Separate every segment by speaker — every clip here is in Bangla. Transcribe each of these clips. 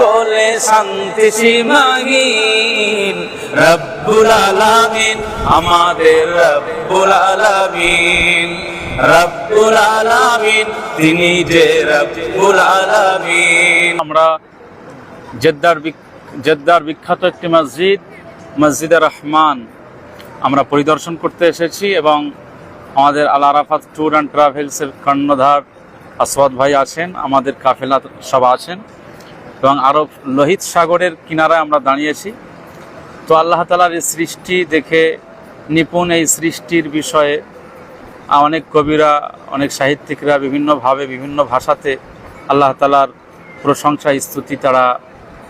Speaker 1: কোলে শান্তি সীমাহীন। রব্বুল আলামিন, আমাদের রব্বুল আলামিন। রব্বুল আলামিন, তিনি যে রব্বুল আলামিন।
Speaker 2: আমরা জেদ্দার জেদ্দার বিখ্যাত একটি মসজিদ, মসজিদে রহমান, আমরা পরিদর্শন করতে এসেছি এবং আমাদের আল আরাফাত ট্যুর অ্যান্ড ট্রাভেলসের কর্ণধার আসওয়াদ ভাই আছেন, আমাদের কাফেলা সব আছেন। এবং আরব লোহিত সাগরের কিনারায় আমরা দাঁড়িয়েছি। তো আল্লাহ তালার এই সৃষ্টি দেখে নিপুণ এই সৃষ্টির বিষয়ে অনেক কবিরা, অনেক সাহিত্যিকরা বিভিন্নভাবে, বিভিন্ন ভাষাতে আল্লাহ তালার প্রশংসা, স্তুতি তারা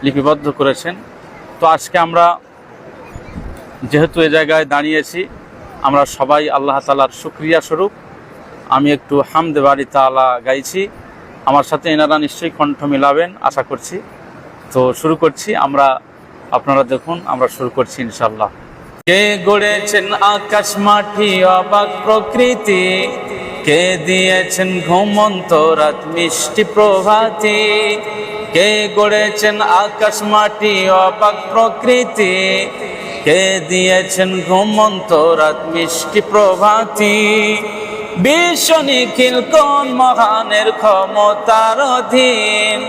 Speaker 2: লিপিবদ্ধ করেছেন। তো আজকে আমরা যেহেতু এ জায়গায় দাঁড়িয়েছি, আমরা সবাই আল্লাহ তালার শুক্রিয়া স্বরূপ। আমি একটু হামদে বাড়ি তালা গাইছি। আমার সাথে এনারা নিশ্চয়ই কণ্ঠ মিলাবেন, আশা করছি। তো শুরু করছি, আমরা আপনারা দেখুন, আমরা শুরু করছি ইনশাল্লাহ কে গড়েছেন আকাশ মাটি, অবাক প্রকৃতি? কে দিয়েছেন ঘুমন্ত রাত, মিষ্টি প্রভাতি? কে গড়েছেন আকাশ মাটি, অবাক প্রকৃতি? কে দিয়েছেন ঘুমন্ত রাত, মিষ্টি প্রভাতি? বিশ্ব নিখিল কোন মহানের ক্ষমতার অধীন?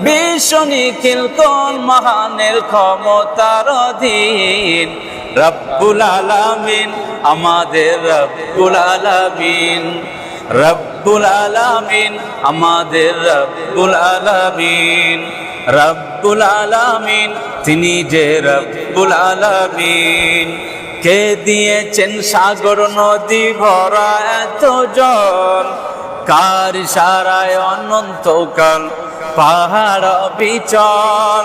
Speaker 2: বিশ্ব নিখিল কোন মহানের ক্ষমতার অধীন? রব্বুল আলামিন, আমাদের রব্বুল আলামিন। রব্বুল আলামিন, আমাদের রব্বুল আলামিন। রব্বুল আলামিন, তিনি যে রব্বুল আলামিন। কে দিয়েছেন সাগর নদী ভরা এত জল কার সারায় অনন্তকাল পাহাড় বিচল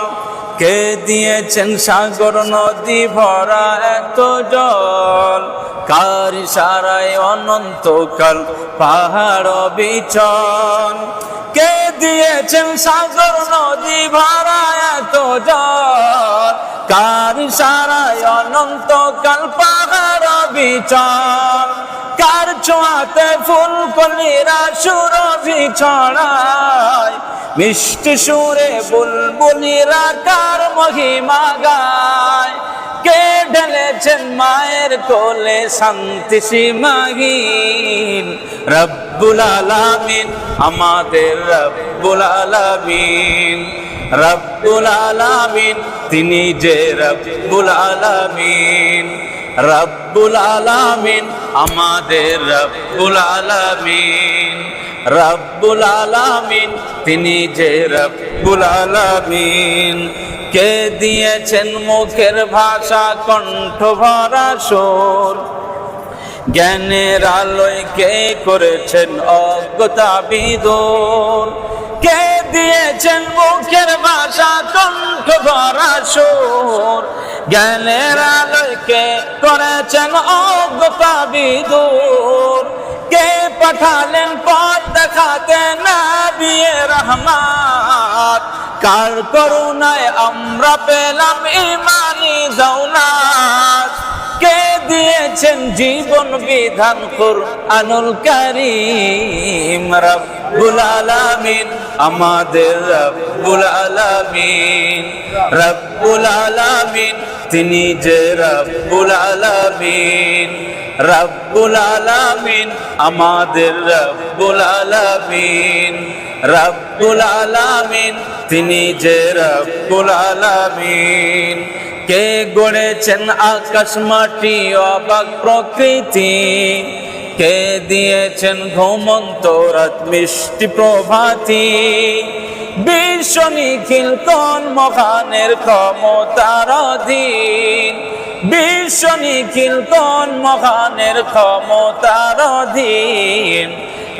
Speaker 2: কে দিয়েছেন সাগর নদী ভরা এত জল কার সারায় অনন্তকাল পাহাড় বিচল কে দিয়েছেন সাগর নদী ভরা এত জল সারায় অনন্তকাল পাহাড় বিচল কার ছোঁয়াতে ফুল কলিরা সুরভি ছড়ায় মিষ্টি সুরে বুলবুলিরা কার মহিমা গায়। ঢেলেছেন মায়ের কোলে শান্তি সীমাহীন। রব্বুল আলামিন, আমাদের রব্বুল আলামিন। রব্বুল আলামিন, তিনি যে রব্বুল আলামিন। রব্বুল আলামিন, আমাদের রব্বুল আলামিন। রব্বুল আলামিন, তিনি যে রব্বুল আলামিন। কে দিয়েছেন মুখের ভাষা, কণ্ঠ ভরা সুর? জ্ঞানের আলোয় কে করেছেন অজ্ঞতা বিদুর কে দিয়েছেন মুখের ভাষা, কণ্ঠ ভরা সুর? জ্ঞানের আলোয় কে করেছেন অজ্ঞতা বিদুর কে পাঠালেন পথ দেখাতে না বিয়ে রহমাত কার করুণায় আমরা পেলাম ইমানি দৌলাত কে দিয়েছেন জীবন বিধান আনুল করিম? রব্বুল আলামিন, আমাদের রব্বুল আলামিন রব্বুল আলামিন, তিনি যে রব্বুল আলামিন রব্বুল আলামিন, আমাদের রব্বুল আলামিন। রব্বুল আলামিন, তিনি যে রব্বুল আলামিন, কে গড়েছেন আকাশ মাটি অবাক প্রকৃতি, কে দিয়েছেন ঘুমন্ত রাত মিষ্টি প্রভাতি, বিশ্ব নিখিল কোন মহানের ক্ষমতার অধীন, বিশ্ব নিখিল কোন মহানের ক্ষমতার অধীন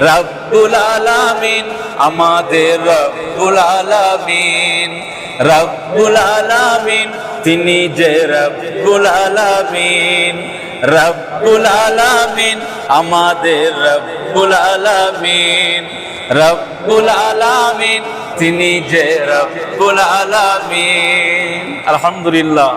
Speaker 2: রব্বুল আলামিন, আমাদের রব্বুল আলামিন রব্বুল আলামিন, তিনি যে রব্বুল আলামিন রব্বুল আলামিন, আমাদের রব্বুল আলামিন রব্বুল আলামিন, তিনি যে রব্বুল আলামিন। আলহামদুলিল্লাহ।